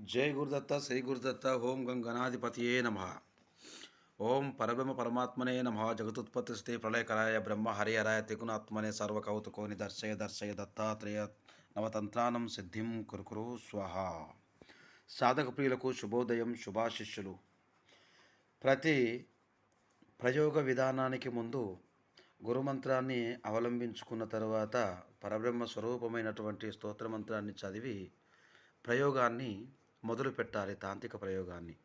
జై గురుదత్త శ్రీ గురుదత్త ఓం గంగనాధిపతియే నమ. ఓం పరబ్రహ్మ పరమాత్మనే నమ. జగతుత్పత్తి స్థితి ప్రళయకరాయ బ్రహ్మ హరిహరాయ త్రిగుణాత్మనే సర్వకౌతుకోని దర్శయ దర్శయ దత్తాత్రేయ నవతంత్రానం సిద్ధిం కురుకురు స్వహ. సాధక ప్రియులకు శుభోదయం శుభాశిష్యులు. ప్రతి ప్రయోగ విధానానికి ముందు గురుమంత్రాన్ని అవలంబించుకున్న తర్వాత పరబ్రహ్మ స్వరూపమైనటువంటి స్తోత్రమంత్రాన్ని చదివి ప్రయోగాన్ని మొదలు పెట్టాలి తాంత్రిక ప్రయోగాన్ని.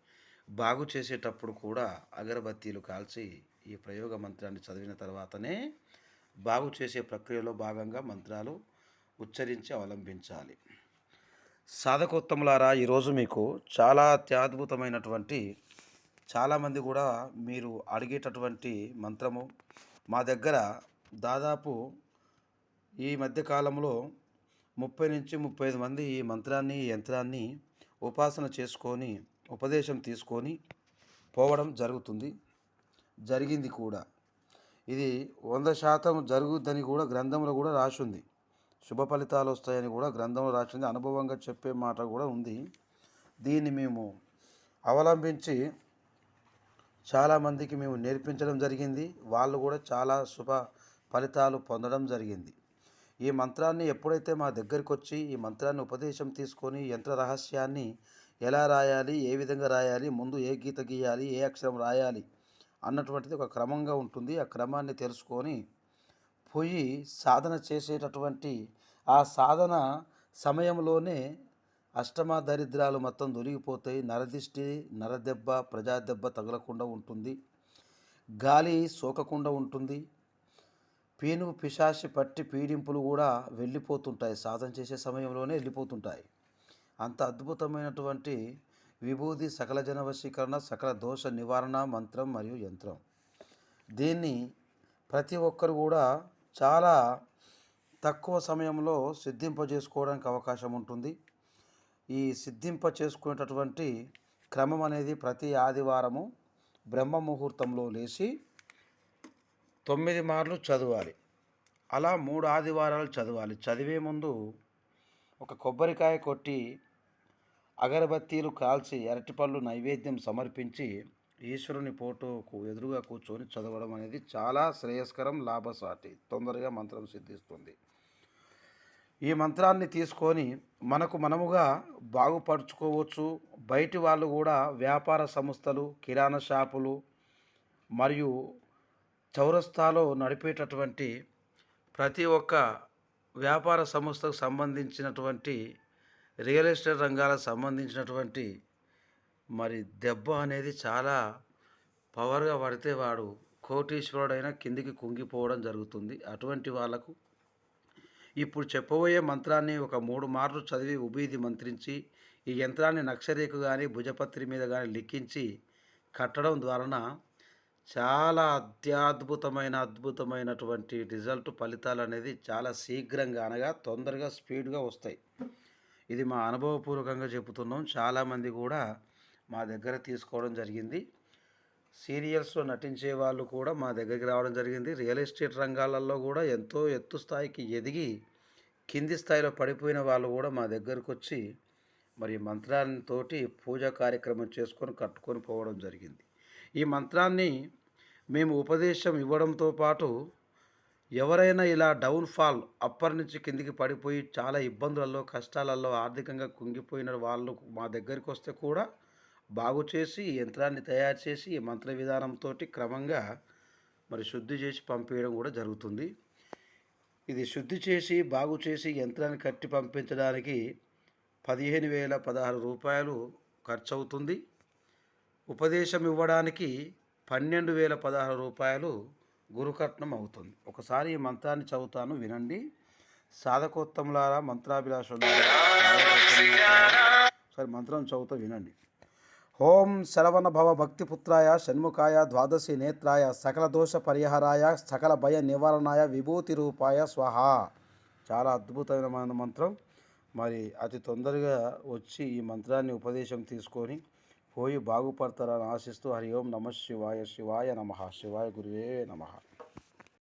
బాగు చేసేటప్పుడు కూడా అగరబత్తీలు కాల్చి ఈ ప్రయోగ మంత్రాన్ని చదివిన తర్వాతనే బాగు చేసే ప్రక్రియలో భాగంగా మంత్రాలు ఉచ్చరించి అవలంబించాలి. సాధకోత్తములారా ఈరోజు మీకు చాలా అత్యద్భుతమైనటువంటి చాలామంది కూడా మీరు అడిగేటటువంటి మంత్రము మా దగ్గర దాదాపు ఈ మధ్యకాలంలో ముప్పై నుంచి ముప్పై ఐదు మంది ఈ మంత్రాన్ని ఈ యంత్రాన్ని ఉపాసన చేసుకొని ఉపదేశం తీసుకొని పోవడం జరుగుతుంది. జరిగింది కూడా. ఇది వంద శాతం జరుగుద్దని కూడా గ్రంథంలో కూడా రాసింది. శుభ ఫలితాలు వస్తాయని కూడా గ్రంథంలో రాసింది. అనుభవంగా చెప్పే మాట కూడా ఉంది. దీన్ని మేము అవలంబించి చాలామందికి మేము నేర్పించడం జరిగింది. వాళ్ళు కూడా చాలా శుభ ఫలితాలు పొందడం జరిగింది. ఈ మంత్రాన్ని ఎప్పుడైతే మా దగ్గరికి వచ్చి ఈ మంత్రాన్ని ఉపదేశం తీసుకొని యంత్ర రహస్యాన్ని ఎలా రాయాలి ఏ విధంగా రాయాలి ముందు ఏ గీత గీయాలి ఏ అక్షరం రాయాలి అన్నటువంటిది ఒక క్రమంగా ఉంటుంది. ఆ క్రమాన్ని తెలుసుకొని పోయి సాధన చేసేటటువంటి ఆ సాధన సమయంలోనే అష్టమ దరిద్రాలు మొత్తం దొరికిపోతాయి. నరదిష్టి నరదెబ్బ ప్రజాదెబ్బ తగలకుండా ఉంటుంది. గాలి సోకకుండా ఉంటుంది. పేను పిశాచి పట్టి పీడింపులు కూడా వెళ్ళిపోతుంటాయి. సాధన చేసే సమయంలోనే వెళ్ళిపోతుంటాయి. అంత అద్భుతమైనటువంటి విభూది సకల జనవశీకరణ సకల దోష నివారణ మంత్రం మరియు యంత్రం. దీన్ని ప్రతి ఒక్కరు కూడా చాలా తక్కువ సమయంలో సిద్ధింప చేసుకోవడానికి అవకాశం ఉంటుంది. ఈ సిద్ధింప చేసుకునేటటువంటి క్రమం అనేది ప్రతి ఆదివారము బ్రహ్మ ముహూర్తంలో లేచి తొమ్మిది మార్లు చదవాలి. అలా మూడు ఆదివారాలు చదవాలి. చదివే ముందు ఒక కొబ్బరికాయ కొట్టి అగరబత్తీలు కాల్చి అరటిపళ్ళు నైవేద్యం సమర్పించి ఈశ్వరుని ఫోటోకు ఎదురుగా కూర్చొని చదవడం అనేది చాలా శ్రేయస్కరం లాభసాటి తొందరగా మంత్రం సిద్ధిస్తుంది. ఈ మంత్రాన్ని తీసుకొని మనకు మనముగా బాగుపరుచుకోవచ్చు. బయటి వాళ్ళు కూడా వ్యాపార సంస్థలు కిరాణా షాపులు మరియు చౌరస్తాలో నడిపేటటువంటి ప్రతి ఒక్క వ్యాపార సంస్థకు సంబంధించినటువంటి రియల్ ఎస్టేట్ రంగాలకు సంబంధించినటువంటి మరి దెబ్బ అనేది చాలా పవర్గా పడితే వాడు కోటీశ్వరుడైనా కిందికి కుంగిపోవడం జరుగుతుంది. అటువంటి వాళ్ళకు ఇప్పుడు చెప్పబోయే మంత్రాన్ని ఒక మూడు మార్లు చదివి ఉబీది మంత్రించి ఈ యంత్రాన్ని నక్షరేకు కానీ భుజపత్రి మీద కానీ లిఖించి కట్టడం ద్వారా చాలా అత్యద్భుతమైన అద్భుతమైనటువంటి రిజల్ట్ ఫలితాలు అనేది చాలా శీఘ్రంగా అనగా తొందరగా స్పీడ్గా వస్తాయి. ఇది మా అనుభవపూర్వకంగా చెబుతున్నాం. చాలామంది కూడా మా దగ్గర తీసుకోవడం జరిగింది. సీరియల్స్లో నటించే వాళ్ళు కూడా మా దగ్గరికి రావడం జరిగింది. రియల్ ఎస్టేట్ రంగాలలో కూడా ఎంతో ఎత్తు స్థాయికి ఎదిగి కింది స్థాయిలో పడిపోయిన వాళ్ళు కూడా మా దగ్గరకు వచ్చి మరి మంత్రాలతోటి పూజా కార్యక్రమం చేసుకొని కట్టుకొని పోవడం జరిగింది. ఈ మంత్రాన్ని మేము ఉపదేశం ఇవ్వడంతో పాటు ఎవరైనా ఇలా డౌన్ఫాల్ అప్పర్ నుంచి కిందికి పడిపోయి చాలా ఇబ్బందులలో కష్టాలలో ఆర్థికంగా కుంగిపోయిన వాళ్ళు మా దగ్గరికి వస్తే కూడా బాగు చేసి యంత్రాన్ని తయారు చేసి ఈ మంత్ర విధానంతో క్రమంగా మరి శుద్ధి చేసి పంపించడం కూడా జరుగుతుంది. ఇది శుద్ధి చేసి బాగు చేసి యంత్రాన్ని కట్టి పంపించడానికి పదిహేను వేల పదహారు రూపాయలు ఖర్చు అవుతుంది ఉపదేశం ఇవ్వడానికి పన్నెండు వేల పదహారు రూపాయలు గురుకట్నం అవుతుంది. ఒకసారి ఈ మంత్రాన్ని చదువుతాను వినండి. సాధకోత్తములారా మంత్రాభిలాషులారా సరే మంత్రం చదువుతా వినండి. ఓం శరవణ భవ భక్తిపుత్రాయ షణ్ముఖాయ ద్వాదశి నేత్రాయ సకల దోష పరిహారాయ సకల భయ నివారణాయ విభూతి రూపాయ స్వహ. చాలా అద్భుతమైన మంత్రం. మరి అతి తొందరగా వచ్చి ఈ మంత్రాన్ని ఉపదేశం తీసుకొని పోయి బాగుపడతారని ఆశిస్తూ హరి ఓం నమ శివాయ శివాయ నమ శివాయ గురువే నమ.